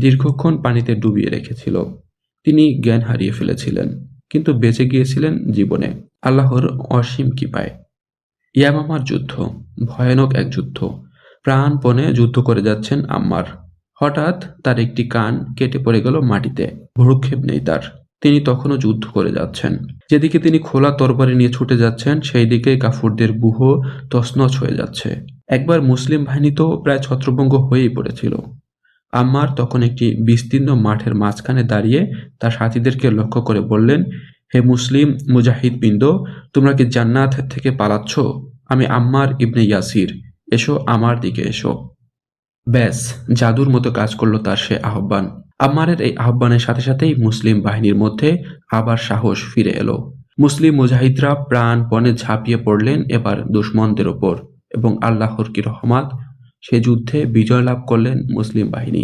দীর্ঘক্ষণ পানিতে ডুবিয়ে রেখেছিল। তিনি জ্ঞান হারিয়ে ফেলেছিলেন, কিন্তু বেঁচে গিয়েছিলেন জীবনে। আল্লাহর অসীম কৃপায়। ইয়ামামার যুদ্ধ, ভয়ানক এক যুদ্ধ। প্রাণপণে যুদ্ধ করে যাচ্ছেন আম্মার। হঠাৎ তার একটি কান কেটে পড়ে গেল মাটিতে। ভরুক্ষেপ নেই তার। তিনি তখনও যুদ্ধ করে যাচ্ছেন। যেদিকে তিনি খোলা তরবারি নিয়ে ছুটে যাচ্ছেন সেই দিকে কাফুরদের বুহ তছনছ হয়ে যাচ্ছে। একবার মুসলিম বাহিনী তো প্রায় ছত্রভঙ্গ হয়েই পড়েছিল। আম্মার তখন একটি বিস্তীর্ণ মাঠের মাঝখানে দাঁড়িয়ে তার সাথীদেরকে লক্ষ্য করে বললেন, হে মুসলিম মুজাহিদ বিন্দ, তোমরা কি জান্নাত থেকে পালাচ্ছ? আমি আম্মার ইবনে ইয়াসির। এসো আমার দিকে এসো। ব্যাস, জাদুর মতো কাজ করল তার সে আহ্বান। আম্মারের এই আহ্বানের সাথে সাথেই মুসলিম বাহিনীর মধ্যে আবার সাহস ফিরে এলো। মুসলিম মুজাহিদরা প্রাণপণে ঝাঁপিয়ে পড়লেন এবার দুশ্মনদের ওপর এবং আল্লাহর কি রহমাত সে যুদ্ধে বিজয় লাভ করলেন মুসলিম বাহিনী।